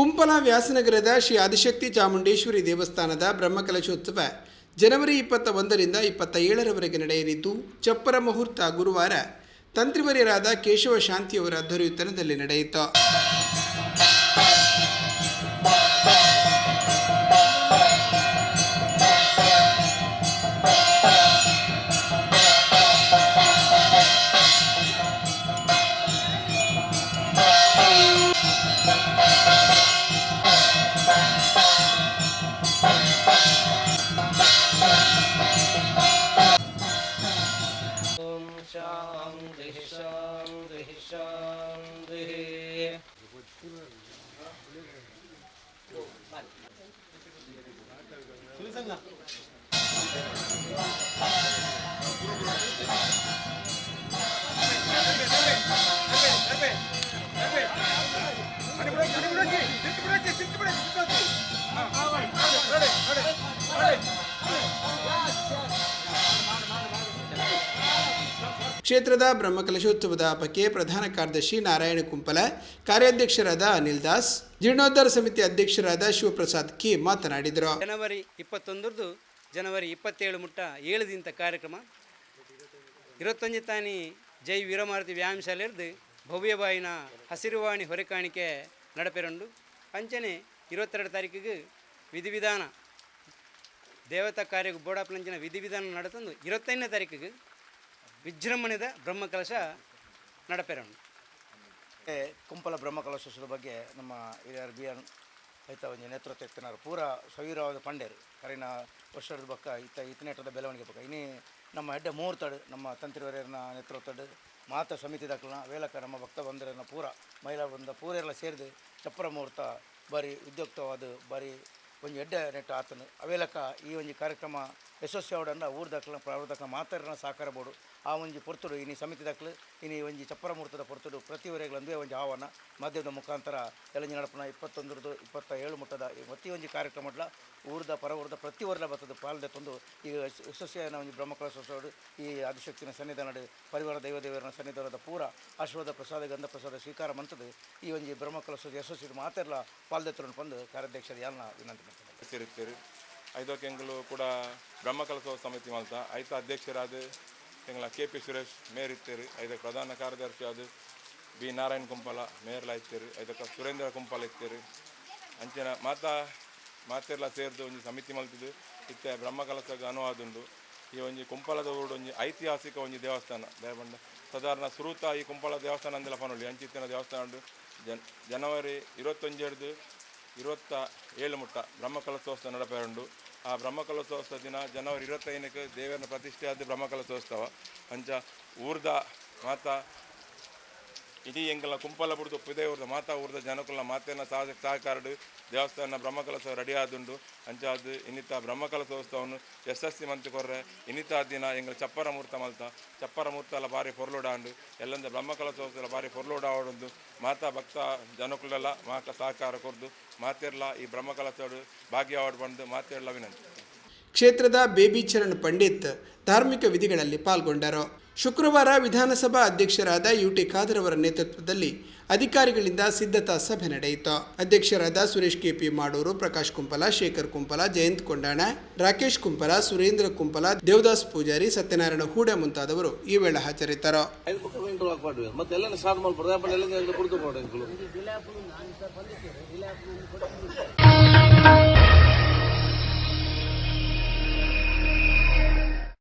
ಕುಂಪಲ ವ್ಯಾಸನಗರದ ಶ್ರೀ ಆದಿಶಕ್ತಿ ಚಾಮುಂಡೇಶ್ವರಿ ದೇವಸ್ಥಾನದ ಬ್ರಹ್ಮಕಲಶೋತ್ಸವ ಜನವರಿ ಇಪ್ಪತ್ತ ಒಂದರಿಂದ ಇಪ್ಪತ್ತ ಏಳರವರೆಗೆ ನಡೆಯಲಿದ್ದು, ಚಪ್ಪರ ಮುಹೂರ್ತ ಗುರುವಾರ ತಂತ್ರಿವರ್ಯರಾದ ಕೇಶವ ಶಾಂತಿಯವರ ದೊರೆಯುತ್ತನದಲ್ಲಿ ನಡೆಯಿತು. Hey! ಕ್ಷೇತ್ರದ ಬ್ರಹ್ಮಕಲಶೋತ್ಸವದ ಹಬ್ಬಕ್ಕೆ ಪ್ರಧಾನ ಕಾರ್ಯದರ್ಶಿ ನಾರಾಯಣ ಕುಂಪಲ, ಕಾರ್ಯಾಧ್ಯಕ್ಷರಾದ ಅನಿಲ್ ದಾಸ್, ಜೀರ್ಣೋದ್ಧಾರ ಸಮಿತಿ ಅಧ್ಯಕ್ಷರಾದ ಶಿವಪ್ರಸಾದ್ ಕೆ ಮಾತನಾಡಿದರು. ಜನವರಿ ಇಪ್ಪತ್ತೊಂದರದು ಜನವರಿ ಇಪ್ಪತ್ತೇಳು ಮುಟ್ಟ ಏಳು ದಿನ ಕಾರ್ಯಕ್ರಮ. ಇರುವತ್ತೊಂದು ತಾನಿ ಜೈ ವೀರಮಾರುತಿ ವ್ಯಾಯಾಮ ಶಾಲೆರ್ದು ಭವ್ಯಬಾಯಿನ ಹಸಿರುವಾಣಿ ಹೊರೆಕಾಣಿಕೆ ನಡಪೆರಂಡು ಅಂಚನೆ ಇರುವತ್ತೆರಡು ತಾರೀಕಿಗೆ ವಿಧಿವಿಧಾನ, ದೇವತಾ ಕಾರ್ಯಕ್ಕೆ ಬೋಡಾಪ್ಲಂಚಿನ ವಿಧಿವಿಧಾನ ನಡೆತಂದು ಇರುವತ್ತೈದನೇ ತಾರೀಕಿಗೆ ವಿಜೃಂಭಣೆದ ಬ್ರಹ್ಮಕಲಶ ನಡಪೆರಂಡು ಕುಂಪಲ ಬ್ರಹ್ಮಕಲಶೋತ್ಸವದ ಬಗ್ಗೆ ನಮ್ಮ ಹಿರಿಯರ್ ಬಿ ಎನ್ ಐತ ಒಂಜಿ ನೇತೃತ್ವ ಎತ್ತಿನಾರು ಪೂರ ಸವೀರವಾದ ಪಂಡೇರು ಕರಿನ ವರ್ಷದ ಬಕ್ಕ ಇತ್ತ ಇತ್ತನೇಟದ ಬೆಳವಣಿಗೆ ಬಕ್ಕ ಇನ್ನೇ ನಮ್ಮ ಹೆಡ್ಡೆ ಮುಹೂರ್ತಡು ನಮ್ಮ ತಂತ್ರಿವರ್ಯರನ್ನ ನೇತೃತ್ವಡು ಮಾತ ಸಮಿತಿ ದಾಖಲನ ವೇಲಕ ನಮ್ಮ ಭಕ್ತ ಬಂದರನ್ನು ಪೂರ ಮಹಿಳಾ ಬಂದ ಪೂರೆಲ್ಲ ಸೇರಿದು ಚಪ್ಪರ ಮುಹೂರ್ತ ಬಾರಿ ಉದ್ಯುಕ್ತವಾದ ಬಾರಿ ಒಂಜಿ ಎಡ್ಡೆ ನೆಟ್ಟು ಆತನು. ಅವೇಲಕ ಈ ಒಂಜಿ ಕಾರ್ಯಕ್ರಮ ಯಶಸ್ವಿ ಅವಡನ್ನ ಊರು ದಾಖಲ ಪ್ರಾವರ್ಧಕ ಮಾತಾಡಿನ ಸಹಕಾರ ಬೋಡು ಆ ಒಂಜಿ ಪೊರ್ತುಡು ಇನಿ ಸಮಿತಿ ದಾಖಲು ಇನಿ ಒಂಜಿ ಚಪ್ಪರ ಮುಹೂರ್ತದ ಪೊರ್ತುಡು, ಪ್ರತಿ ಒಂದೇ ಒಂಜಿ ಆಹ್ವಾನ. ಮಾಧ್ಯಮದ ಮುಖಾಂತರ ಎಲಂಜಿ ನಡಪನ ಇಪ್ಪತ್ತೊಂದರದು ಇಪ್ಪತ್ತ ಏಳು ಮುಟ್ಟದ ಪ್ರತಿ ಒಂಜಿ ಕಾರ್ಯಕ್ರಮಡ್ಲ ಊರ್ದ ಪರವರ್ದ ಪ್ರತಿ ವರ್ಲ ಬರ್ತದೆ ಪಾಲ್ದೆ ತಂದು ಈ ಯಶಸ್ವಿಯಾನ ಒಂಜಿ ಬ್ರಹ್ಮಕಲಶೋತ್ಸವ ಈ ಆದಿಶಕ್ತಿನ ಸನ್ನಿಧಾನಡು ಪರಿವಾರ ದೈವದೇವರ ಸನ್ನಿಧಾನದ ಪೂರ ಆಶೀರ್ವಾದ ಪ್ರಸಾದ, ಗಂಧ ಪ್ರಸಾದ ಸ್ವೀಕಾರ ಮಂತದ್ದು ಈ ಒಂಜಿ ಬ್ರಹ್ಮಕಲಶೋತ್ಸವ ಯಶಸ್ವಿ ಮಾತಾಡಲ ಪಾಲ್ದೆ ಬಂದು ಕಾರ್ಯಾಧ್ಯಕ್ಷರ ಯಾರನ್ನ ವಿನಂತಿ ಸೇರಿರ್ತೀರಿ. ಐದೋ ತಿಂಗಳು ಕೂಡ ಬ್ರಹ್ಮಕಲಸವ ಸಮಿತಿ ಅಂತ ಐತ ಅಧ್ಯಕ್ಷರಾದ ತಿಂಗಳ ಕೆ ಪಿ ಸುರೇಶ್ ಮೇಯರ್ ಇರ್ತೀರಿ ಐದಕ್ಕೆ ಪ್ರಧಾನ ಕಾರ್ಯದರ್ಶಿ ಅದು ಬಿ ನಾರಾಯಣ್ ಕುಂಪಲ ಮೇಯರ್ಲ ಇರ್ತೀರಿ ಐದಕ್ಕೆ ಸುರೇಂದ್ರ ಕುಂಪಲ ಇರ್ತೀರಿ. ಅಂಚಿನ ಮಾತ ಮಾತೆಲ್ಲ ಸೇರಿದು ಒಂದು ಸಮಿತಿ ಮಲ್ತಿದ್ದು ಇತ್ತೆ ಅನುವಾದ ಅನುವಾದುಂಡು ಈ ಒಂದು ಕುಂಪಲದ ಊರು ಒಂದು ಐತಿಹಾಸಿಕ ಒಂದು ದೇವಸ್ಥಾನ ದೇವಣ್ಣ ಸಾಧಾರಣ ಸುರೂತ ಈ ಕುಂಪಲ ದೇವಸ್ಥಾನ ಅಂದೆಲ್ಲ ಪನೊಳ್ಳಿ ಅಂಚಿತ್ತಿನ ದೇವಸ್ಥಾನ ಜನ್, ಜನವರಿ ಇರುವತ್ತೊಂದು ಹಿಡ್ದು ಇರುವತ್ತ ಏಳು ಮುಟ್ಟ ಬ್ರಹ್ಮಕಲಶೋತ್ಸವ ನಡಪೆರಂಡು ಆ ಬ್ರಹ್ಮಕಲಶೋತ್ಸವ ದಿನ ಜನವರಿ ಇರುವತ್ತೈದಕ್ಕೆ ದೇವರ ಪ್ರತಿಷ್ಠೆ ಆದ ಬ್ರಹ್ಮಕಲಶೋತ್ಸವ. ಅಂಚ ಊರ್ದ ಮಾತಾ ಇಡೀ ಎಂಕಲ ಕುಂಪಲ ಬಿಡ್ದು ಪುದೇವ್ರದ ಮಾತಾ ಊರ್ದ ಜನಕುಲ ಮಾತೇನ ಸಹ ಸಹಕಾರಡು ದೇವಸ್ಥಾನ ಬ್ರಹ್ಮಕಲಶ ರೆಡಿ ಆದುಂಡು ಅಂಚ ಅದು ಇನ್ನಿತ ಬ್ರಹ್ಮಕಲಶೋತ್ಸವನು ಯಶಸ್ವಿ ಮಂತ್ ಕೊರ್ರೆ ಇನ್ನಿತ ದಿನ ಎಂಗಳ ಚಪ್ಪರ ಮೂರ್ತ ಮಲ್ತ, ಚಪ್ಪರ ಮೂರ್ತ ಎಲ್ಲ ಬಾರಿ ಪೊರ್ಲೋಡಾಂಡು. ಎಲ್ಲಂದ ಬ್ರಹ್ಮಕಲಶೋತ್ಸವ ಬಾರಿ ಪೊರ್ಲೋಡ ಆವಡೊಂದು ಮಾತಾ ಭಕ್ತ ಜನಕುಲೆಲ್ಲ ಮಾತಾ ಸಹಕಾರ ಕೊರ್ದು, ಮಾತೆರ್ಲ ಈ ಬ್ರಹ್ಮಕಲಶೋಡು ಭಾಗ್ಯ ಬಂದು ಮಾತೆರ್ಲ ವಿನಂತಿ. ಕ್ಷೇತ್ರದ ಬೇಬಿ ಚರಣ್ ಪಂಡಿತ್ ಧಾರ್ಮಿಕ ವಿಧಿಗಳಲ್ಲಿ ಪಾಲ್ಗೊಂಡರು. ಶುಕ್ರವಾರ ವಿಧಾನಸಭಾ ಅಧ್ಯಕ್ಷರಾದ ಯು ಟಿ ಖಾದರ್ ಅವರ ನೇತೃತ್ವದಲ್ಲಿ ಅಧಿಕಾರಿಗಳಿಂದ ಸಿದ್ಧತಾ ಸಭೆ ನಡೆಯಿತು. ಅಧ್ಯಕ್ಷರಾದ ಸುರೇಶ್ ಕೆಪಿ ಮಾಡೂರು, ಪ್ರಕಾಶ್ ಕುಂಪಲ, ಶೇಖರ್ ಕುಂಪಲ, ಜಯಂತ್ ಕೊಂಡಾಣ, ರಾಕೇಶ್ ಕುಂಪಲ, ಸುರೇಂದ್ರ ಕುಂಪಲ, ದೇವದಾಸ್ ಪೂಜಾರಿ, ಸತ್ಯನಾರಾಯಣ ಹೂಡೆ ಮುಂತಾದವರು ಈ ವೇಳೆ ಹಾಜರಿದ್ದರು.